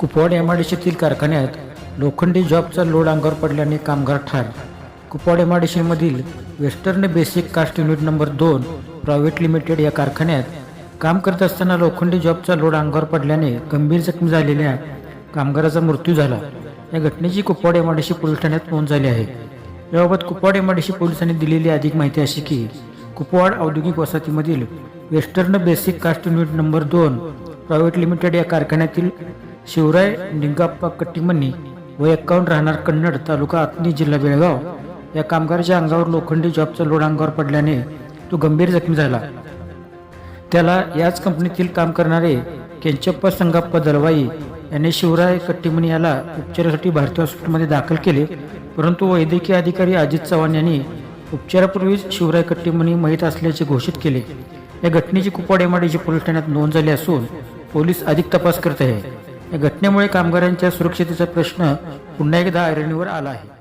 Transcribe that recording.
कुपवाड एमआयडीसीतील कारखान्यात लोखंडी जॉबचा लोड अंगावर पडल्याने कामगार ठार. Kupwad एमआयडीसीमधील western basic cast unit number दोन प्रायव्हेट लिमिटेड या कारखान्यात काम करत असताना लोखंडी जॉबचा लोड अंगावर पडल्याने गंभीर जखमी झालेल्या कामगाराचा मृत्यू झाला. या घटनेची कुपवाड एमआयडीसी पोलीस ठाण्यात नोंद झाली आहे. याबाबत कुपवाड एमआयडीसी पोलिसांनी दिलेली अधिक माहिती अशी की कुपवाड औद्योगिक वसाहतीमधील western basic cast unit number दोन प्रायव्हेट लिमिटेड या कारखान्यातील शिवराय निंगाप्पा कट्टीमनी व एक्कावन्न राहणार कन्नड तालुका आत्नी जिल्हा बेळगाव या कामगाराच्या अंगावर लोखंडी जॉबचा लोड अंगावर पडल्याने तो गंभीर जखमी झाला. त्याला याच कंपनीतील काम करणारे केंचप्पा संगप्पा दलवाई यांनी शिवराय कट्टीमणी याला उपचारासाठी भारतीय हॉस्पिटलमध्ये दाखल केले परंतु वैद्यकीय अधिकारी अजित चव्हाण यांनी उपचारापूर्वीच शिवराय कट्टीमणी माहीत असल्याचे घोषित केले. या घटनेची कुपवाड एमआडीची पोलीस ठाण्यात नोंद झाली असून पोलीस अधिक तपास करत आहे या घटनेमुळे कामगारांच्या सुरक्षतेचा प्रश्न पुन्हा एकदा ऐरणीवर आला आहे.